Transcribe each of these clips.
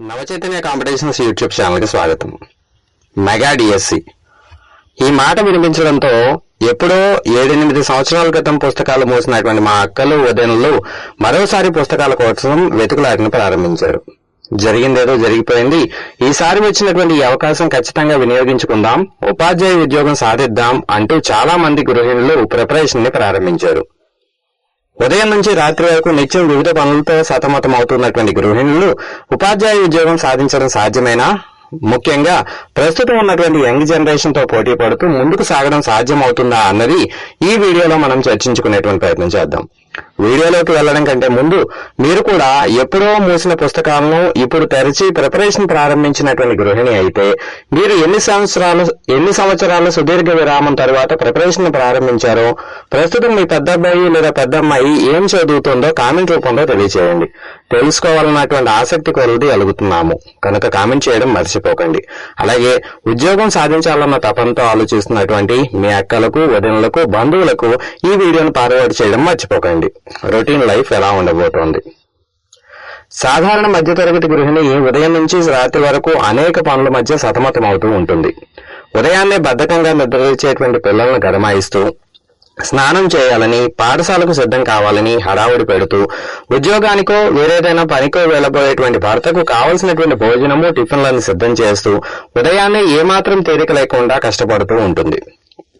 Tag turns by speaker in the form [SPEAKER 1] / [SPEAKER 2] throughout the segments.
[SPEAKER 1] Navachaitanya competitions YouTube ఛానల్కి స్వాగతం. Mega DSC. ఈ మాట వినిపించడంతో ఎప్పుడో ఏడెనిమిది సంవత్సరాల క్రితం పుస్తకాలు మోసినటువంటి మా అక్కలు వదినలు మరోసారి పుస్తకాల కోసం వెతుకులాటను ప్రారంభించారు. జరిగిందేదో జరిగిపోయింది. ఈసారి వచ్చినటువంటి ఈ అవకాశం ఖచ్చితంగా వినియోగించుకుందాం ఉపాధ్యాయ ఉద్యోగం సాధిద్దాం అంటూ చాలా మంది గృహిణులు ప్రిపరేషన్ని ప్రారంభించారు. ఉదయం నుంచి రాత్రి వరకు నిత్యం వివిధ పనులతో సతమతం అవుతున్నటువంటి గృహిణులు ఉపాధ్యాయ ఉద్యోగం సాధించడం సాధ్యమేనా? ముఖ్యంగా ప్రస్తుతం ఉన్నటువంటి యంగ్ జనరేషన్తో పోటీ పడుతూ ముందుకు సాగడం సాధ్యం అవుతుందా అన్నది ఈ వీడియోలో మనం చర్చించుకునేటువంటి ప్రయత్నం చేద్దాం. వీడియోలోకి వెళ్ళడం కంటే ముందు మీరు కూడా ఎప్పుడో మూసిన పుస్తకాలను ఇప్పుడు తెరిచి ప్రిపరేషన్ ప్రారంభించినటువంటి గృహిణి అయితే మీరు ఎన్ని సంవత్సరాలు ఎన్ని సంవత్సరాల సుదీర్ఘ విరామం తర్వాత ప్రిపరేషన్ ప్రారంభించారో ప్రస్తుతం మీ పెద్ద అబ్బాయి లేదా పెద్ద అమ్మాయి ఏం చదువుతుందో కామెంట్ రూపంలో తెలియజేయండి తెలుసుకోవాలన్నటువంటి ఆసక్తి కొలది అలుగుతున్నాము. కనుక కామెంట్ చేయడం మర్చిపోకండి. అలాగే ఉద్యోగం సాధించాలన్న తపంతో ఆలోచిస్తున్నటువంటి మీ అక్కలకు వదినలకు బంధువులకు ఈ వీడియోను ఫార్వర్డ్ చేయడం మర్చిపోకండి. రొటీన్ లైఫ్ ఎలా ఉండబోతోంది? సాధారణ మధ్యతరగతి గృహిణి ఉదయం నుంచి రాత్రి వరకు అనేక పనుల మధ్య సతమతమవుతూ ఉంటుంది. ఉదయాన్నే బద్ధకంగా నిద్రలేచేటువంటి పిల్లలను గడమాయిస్తూ స్నానం చేయాలని పాఠశాలకు సిద్ధం కావాలని హడావుడి పెడుతూ ఉద్యోగానికో వేరేదైనా పనికో వెళ్ళబోయేటువంటి భర్తకు కావలసినటువంటి భోజనము టిఫిన్లను సిద్ధం చేస్తూ ఉదయాన్నే ఏమాత్రం తేలిక లేకుండా కష్టపడుతూ ఉంటుంది.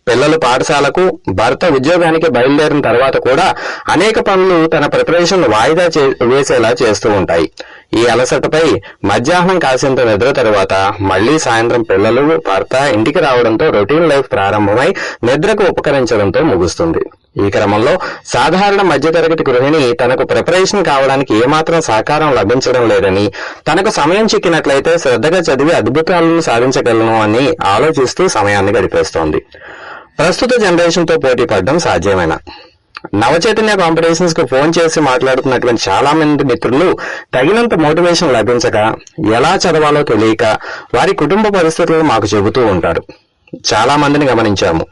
[SPEAKER 1] పిల్లలు పాఠశాలకు భర్త ఉద్యోగానికి బయలుదేరిన తర్వాత కూడా అనేక పనులు తన ప్రిపరేషన్ వాయిదా చే- వేసేలా చేస్తూ ఉంటాయి. ఈ అలసటపై మధ్యాహ్నం కాసేంత నిద్ర తర్వాత మళ్ళీ సాయంత్రం పిల్లలు భర్త ఇంటికి రావడంతో రొటీన్ లైఫ్ ప్రారంభమై నిద్రకు ఉపకరించడంతో ముగుస్తుంది. ఈ క్రమంలో సాధారణ మధ్యతరగతి గృహిణి తనకు ప్రిపరేషన్ కావడానికి ఏమాత్రం సహకారం లభించడం లేదని తనకు సమయం చిక్కినట్లయితే శ్రద్ధగా చదివి అద్భుతాలను సాధించగలను అని ఆలోచిస్తూ సమయాన్ని గడిపేస్తోంది. ప్రస్తుత జనరేషన్తో పోటీ పడడం సాధ్యమేనా? నవచైతన్య కాంపిటీషన్స్కు ఫోన్ చేసి మాట్లాడుతున్నటువంటి చాలా మంది మిత్రులు తగినంత మోటివేషన్ లభించక ఎలా చదవాలో తెలియక వారి కుటుంబ పరిస్థితులను మాకు చెబుతూ ఉంటారు. చాలా మందిని గమనించాము.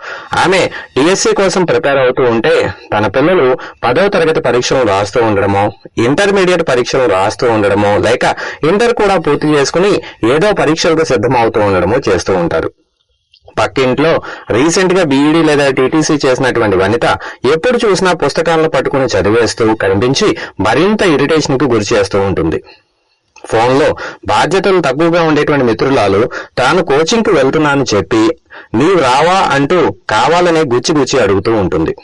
[SPEAKER 1] ఆమె డిఎస్సి కోసం ప్రిపేర్ అవుతూ ఉంటే తన పిల్లలు పదవ తరగతి పరీక్షలు రాస్తూ ఉండడమో ఇంటర్మీడియట్ పరీక్షలు రాస్తూ ఉండడమో లేక ఇంటర్ కూడా పూర్తి చేసుకుని ఏదో పరీక్షలకు సిద్ధమవుతూ ఉండడమో చేస్తూ ఉంటారు. పక్కింట్లో రీసెంట్గా బీఈడీ లేదా టీటీసీ చేసినటువంటి వనిత ఎప్పుడు చూసినా పుస్తకాలను పట్టుకుని చదివేస్తూ కనిపించి మరింత ఇరిటేషన్కు గురి చేస్తూ ఉంటుంది. ఫోన్లో బాధ్యతలు తక్కువగా ఉండేటువంటి మిత్రులాలు తాను కోచింగ్కు వెళ్తున్నానని చెప్పి నీవు రావా అంటూ కావాలనే గుచ్చి గుచ్చి అడుగుతూ ఉంటుంది.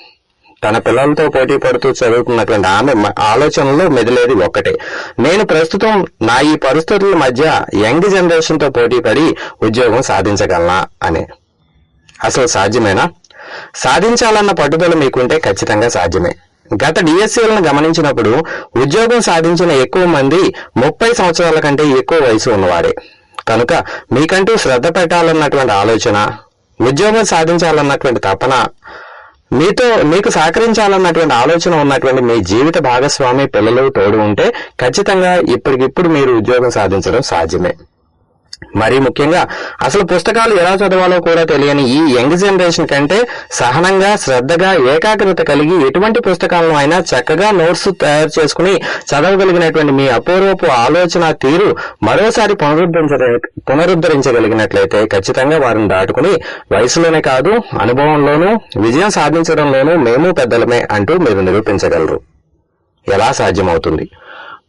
[SPEAKER 1] తన పిల్లలతో పోటీ పడుతూ చదువుతున్నటువంటి ఆమె ఆలోచనలో మెదిలేది ఒక్కటే. నేను ప్రస్తుతం నా ఈ పరిస్థితుల మధ్య యంగ్ జనరేషన్తో పోటీ పడి ఉద్యోగం సాధించగలనా? అనే అసలు సాధ్యమేనా? సాధించాలన్న పట్టుదల మీకుంటే ఖచ్చితంగా సాధ్యమే. గత డిఎస్సీలను గమనించినప్పుడు ఉద్యోగం సాధించిన ఎక్కువ మంది ముప్పై సంవత్సరాల కంటే ఎక్కువ వయసు ఉన్నవారే. కనుక మీకంటూ శ్రద్ధ పెట్టాలన్నటువంటి ఆలోచన ఉద్యోగం సాధించాలన్నటువంటి తపన మీతో మీకు సహకరించాలన్నటువంటి ఆలోచన ఉన్నటువంటి మీ జీవిత భాగస్వామి పిల్లలు తోడు ఉంటే ఖచ్చితంగా ఇప్పటికిప్పుడు మీరు ఉద్యోగం సాధించడం సాధ్యమే. మరీ ముఖ్యంగా అసలు పుస్తకాలు ఎలా చదవాలో కూడా తెలియని ఈ యంగ్ జనరేషన్ కంటే సహనంగా శ్రద్ధగా ఏకాగ్రత కలిగి ఎటువంటి పుస్తకాలను అయినా చక్కగా నోట్స్ తయారు చేసుకుని చదవగలిగినటువంటి మీ అపూర్వపు ఆలోచన తీరు మరోసారి పునరుద్ధరించ పునరుద్ధరించగలిగినట్లయితే ఖచ్చితంగా వారిని దాటుకుని వయసులోనే కాదు అనుభవంలోనూ విజయం సాధించడంలోనూ మేము పెద్దలమే అంటూ మీరు నిరూపించగలరు. ఎలా సాధ్యమవుతుంది?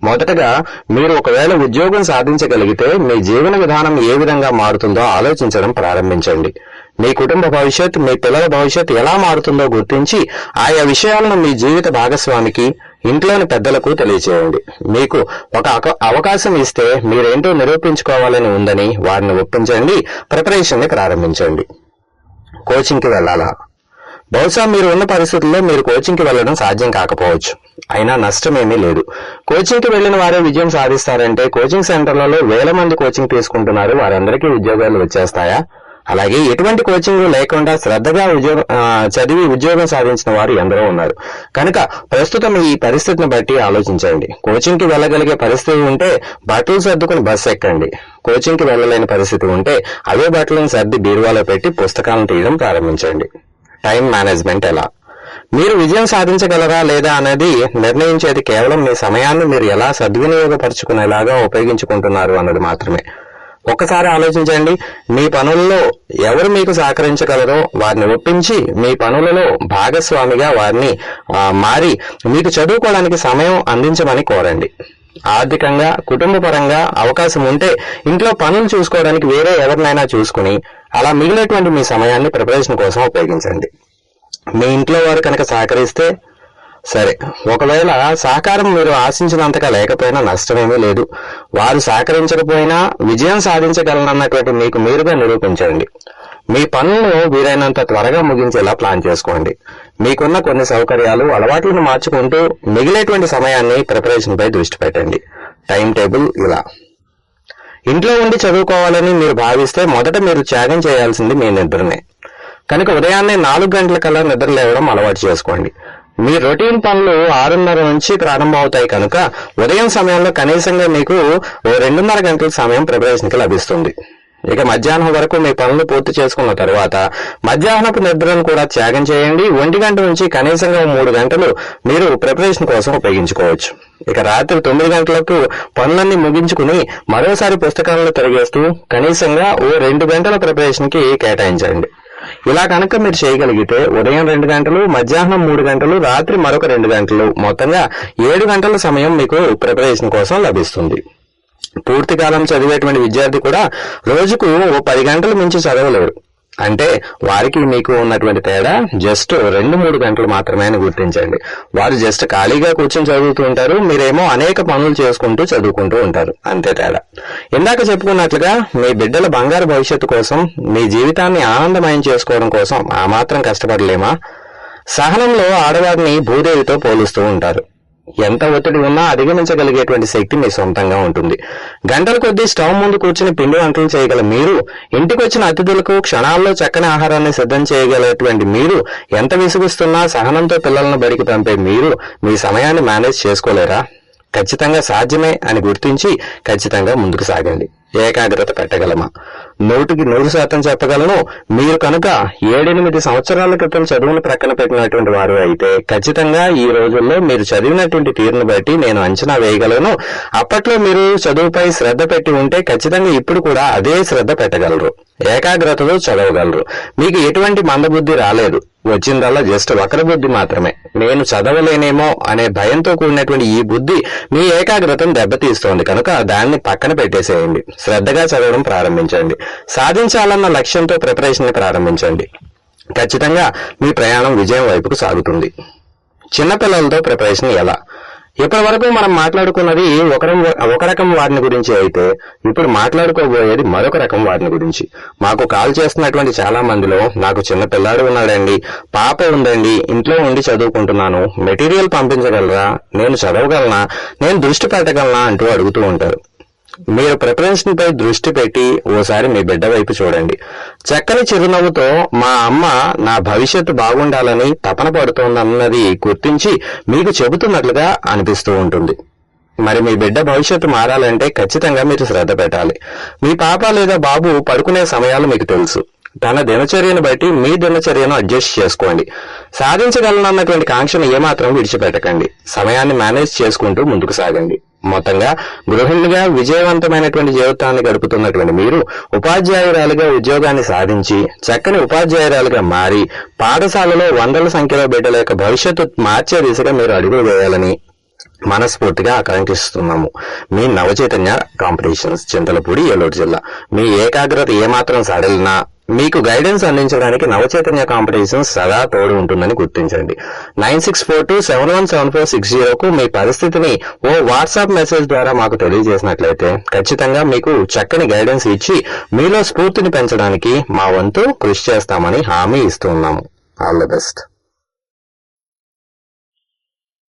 [SPEAKER 1] మొదటగా మీరు ఒకవేళ ఉద్యోగం సాధించగలిగితే మీ జీవన విధానం ఏ విధంగా మారుతుందో ఆలోచించడం ప్రారంభించండి. మీ కుటుంబ భవిష్యత్ మీ పిల్లల భవిష్యత్ ఎలా మారుతుందో గుర్తించి ఆయా విషయాలను మీ జీవిత భాగస్వామికి ఇంట్లోని పెద్దలకు తెలియచేయండి. మీకు ఒక అక- అవకాశం ఇస్తే మీరేంటో నిరూపించుకోవాలని ఉందని వారిని ఒప్పించండి ప్రిపరేషన్ని ప్రారంభించండి. కోచింగ్కి వెళ్ళాలా? బహుశా మీరు ఉన్న పరిస్థితుల్లో మీరు కోచింగ్కి వెళ్ళడం సాధ్యం కాకపోవచ్చు. అయినా నష్టమేమీ లేదు. కోచింగ్కి వెళ్ళిన వారే విజయం సాధిస్తారంటే కోచింగ్ సెంటర్లలో వేల మంది కోచింగ్ తీసుకుంటున్నారు. వారందరికీ ఉద్యోగాలు వచ్చేస్తాయా? అలాగే ఎటువంటి కోచింగ్ లేకుండా శ్రద్ధగా ఉద్యోగం చదివి ఉద్యోగం సాధించిన వారు ఎందరో ఉన్నారు. కనుక ప్రస్తుతం ఈ పరిస్థితిని బట్టి ఆలోచించండి. కోచింగ్కి వెళ్ళగలిగే పరిస్థితి ఉంటే బట్టలు సర్దుకుని బస్సు ఎక్కండి. కోచింగ్కి వెళ్ళలేని పరిస్థితి ఉంటే అవే బట్టలను సర్ది బీరువాలో పెట్టి పుస్తకాలను తీయడం ప్రారంభించండి. టైం మేనేజ్మెంట్ ఎలా? మీరు విజయం సాధించగలరా లేదా అనేది నిర్ణయించేది కేవలం మీ సమయాన్ని మీరు ఎలా సద్వినియోగపరుచుకునేలాగా ఉపయోగించుకుంటున్నారు అన్నది మాత్రమే. ఒక్కసారి ఆలోచించండి మీ పనుల్లో ఎవరు మీకు సహకరించగలరో వారిని ఒప్పించి మీ పనులలో భాగస్వామిగా వారిని మారి మీకు చదువుకోవడానికి సమయం అందించమని కోరండి. ఆర్థికంగా కుటుంబ పరంగా అవకాశం ఉంటే ఇంట్లో పనులు చూసుకోవడానికి వేరే ఎవరినైనా చూసుకుని అలా మిగిలినటువంటి మీ సమయాన్ని ప్రిపరేషన్ కోసం ఉపయోగించండి. మీ ఇంట్లో వారు కనుక సహకరిస్తే సరే. ఒకవేళ సహకారం మీరు ఆశించినంతగా లేకపోయినా నష్టమేమీ లేదు. వారు సహకరించకపోయినా విజయం సాధించగలనన్నటువంటి మీకు మీరుగా నిరూపించండి. మీ పనులను వీలైనంత త్వరగా ముగించేలా ప్లాన్ చేసుకోండి. మీకున్న కొన్ని సౌకర్యాలు అలవాట్లను మార్చుకుంటూ మిగిలేటువంటి సమయాన్ని ప్రిపరేషన్పై దృష్టి పెట్టండి. టైం టేబుల్ ఇలా. ఇంట్లో ఉండి చదువుకోవాలని మీరు భావిస్తే మొదట మీరు త్యాగం చేయాల్సింది మీ నిద్రనే. కనుక ఉదయాన్నే నాలుగు గంటల కల్లా నిద్ర లేవడం అలవాటు చేసుకోండి. మీ రొటీన్ పనులు ఆరున్నర నుంచి ప్రారంభమవుతాయి కనుక ఉదయం సమయంలో కనీసంగా మీకు ఓ రెండున్నర గంటల సమయం ప్రిపరేషన్కి లభిస్తుంది. ఇక మధ్యాహ్నం వరకు మీ పనులు పూర్తి చేసుకున్న తర్వాత మధ్యాహ్నపు నిద్రను కూడా త్యాగం చేయండి. ఒంటి గంట నుంచి కనీసంగా మూడు గంటలు మీరు ప్రిపరేషన్ కోసం ఉపయోగించుకోవచ్చు. ఇక రాత్రి తొమ్మిది గంటలకు పనులన్నీ ముగించుకుని మరోసారి పుస్తకాలను తిరిగేస్తూ కనీసంగా ఓ రెండు గంటల ప్రిపరేషన్కి కేటాయించండి. ఇలా కనుక మీరు చేయగలిగితే ఉదయం రెండు గంటలు మధ్యాహ్నం మూడు గంటలు రాత్రి మరొక రెండు గంటలు మొత్తంగా ఏడు గంటల సమయం మీకు ప్రిపరేషన్ కోసం లభిస్తుంది. పూర్తి కాలం చదివేటువంటి విద్యార్థి కూడా రోజుకు ఓ పది గంటలు మించి చదవలేరు అంటే వారికి మీకు ఉన్నటువంటి తేడా జస్ట్ రెండు మూడు గంటలు మాత్రమే అని గుర్తించండి. వారు జస్ట్ ఖాళీగా కూర్చొని చదువుతూ ఉంటారు మీరేమో అనేక పనులు చేసుకుంటూ చదువుకుంటూ ఉంటారు. అంతే తేడా. ఇందాక చెప్పుకున్నట్లుగా మీ బిడ్డల బంగారు భవిష్యత్తు కోసం మీ జీవితాన్ని ఆనందమయం చేసుకోవడం కోసం ఆ మాత్రం కష్టపడలేమా? సహనంలో ఆడవారిని భూదేవితో పోలుస్తూ ఉంటారు. ఎంత ఒత్తిడి ఉన్నా అధిగమించగలిగేటువంటి శక్తి మీ సొంతంగా ఉంటుంది. గంటల కొద్దీ స్టవ్ ముందు కూర్చుని పిండి వంటలు చేయగల మీరు ఇంటికి వచ్చిన అతిథులకు క్షణాల్లో చక్కని ఆహారాన్ని సిద్ధం చేయగలటువంటి మీరు ఎంత విసుగుస్తున్నా సహనంతో పిల్లలను బడికి పంపే మీరు మీ సమయాన్ని మేనేజ్ చేసుకోలేరా? ఖచ్చితంగా సాధ్యమే అని గుర్తించి ఖచ్చితంగా ముందుకు సాగండి. ఏకాగ్రత పెట్టగలమా? నూటికి నూరు శాతం చెప్పగలను. మీరు కనుక ఏడెనిమిది సంవత్సరాల క్రితం చదువును ప్రక్కన పెట్టినటువంటి వారు అయితే ఖచ్చితంగా ఈ రోజుల్లో మీరు చదివినటువంటి తీరును బట్టి నేను అంచనా వేయగలను. అప్పట్లో మీరు చదువుపై శ్రద్ధ పెట్టి ఉంటే ఖచ్చితంగా ఇప్పుడు కూడా అదే శ్రద్ధ పెట్టగలరు. ఏకాగ్రతతో చదవగలరు. మీకు ఎటువంటి మందబుద్ధి రాలేదు. వచ్చిందల్లా జస్ట్ వక్ర బుద్ధి మాత్రమే. నేను చదవలేనేమో అనే భయంతో కూడినటువంటి ఈ బుద్ధి మీ ఏకాగ్రతను దెబ్బతీస్తోంది. కనుక దాన్ని పక్కన పెట్టేసేయండి. శ్రద్ధగా చదవడం ప్రారంభించండి. సాధించాలన్న లక్ష్యంతో ప్రిపరేషన్ ప్రారంభించండి. ఖచ్చితంగా మీ ప్రయాణం విజయం వైపుకు సాగుతుంది. చిన్నపిల్లలతో ప్రిపరేషన్ ఎలా? ఇప్పటి వరకు మనం మాట్లాడుకున్నది ఒకరం ఒక రకం వారిని గురించి అయితే ఇప్పుడు మాట్లాడుకోబోయేది మరొక రకం వారిని గురించి. మాకు కాల్ చేస్తున్నటువంటి చాలా మందిలో నాకు చిన్న పిల్లాడు ఉన్నాడండి. పాప ఉందండి. ఇంట్లో ఉండి చదువుకుంటున్నాను. మెటీరియల్ పంపించగలరా? నేను చదవగలనా? నేను దృష్టి పెట్టగలనా? అంటూ అడుగుతూ ఉంటారు. మీరు ప్రిపరేషన్ పై దృష్టి పెట్టి ఓసారి మీ బిడ్డ వైపు చూడండి. చక్కని చిరునవ్వుతో మా అమ్మ నా భవిష్యత్తు బాగుండాలని తపన పడుతోందన్నది గుర్తించి మీకు చెబుతున్నట్లుగా అనిపిస్తూ ఉంటుంది. మరి మీ బిడ్డ భవిష్యత్తు మారాలంటే ఖచ్చితంగా మీరు శ్రద్ధ పెట్టాలి. మీ పాప లేదా బాబు పడుకునే సమయాలు మీకు తెలుసు. తన దినచర్యను బట్టి మీ దినచర్యను అడ్జస్ట్ చేసుకోండి. సాధించగలనన్నటువంటి కాంక్షను ఏమాత్రం విడిచిపెట్టకండి. సమయాన్ని మేనేజ్ చేసుకుంటూ ముందుకు సాగండి. మొత్తంగా గృహిణిగా విజయవంతమైనటువంటి జీవితాన్ని గడుపుతున్నటువంటి మీరు ఉపాధ్యాయురాలుగా ఉద్యోగాన్ని సాధించి చక్కని ఉపాధ్యాయురాలుగా మారి పాఠశాలలో వందల సంఖ్యలో బిడ్డల యొక్క భవిష్యత్తు మార్చే దిశగా మీరు అడుగులు వేయాలని మనస్ఫూర్తిగా ఆకాంక్షిస్తున్నాము. మీ నవచైతన్య కాంపిటీషన్స్ చింతలపూడి ఏలూరు జిల్లా. మీ ఏకాగ్రత ఏమాత్రం సడలినా మీకు గైడెన్స్ అందించడానికి నవచైతన్య కాంపిటీషన్స్ సదా తోడు ఉంటుందని గుర్తించండి. Nine six four two seven one seven four six జీరోకు మీ పరిస్థితిని ఓ వాట్సాప్ మెసేజ్ ద్వారా మాకు తెలియజేసినట్లయితే ఖచ్చితంగా మీకు చక్కని గైడెన్స్ ఇచ్చి మీలో స్ఫూర్తిని పెంచడానికి మా వంతు కృషి చేస్తామని హామీ ఇస్తున్నాము ఆల్ ద బెస్ట్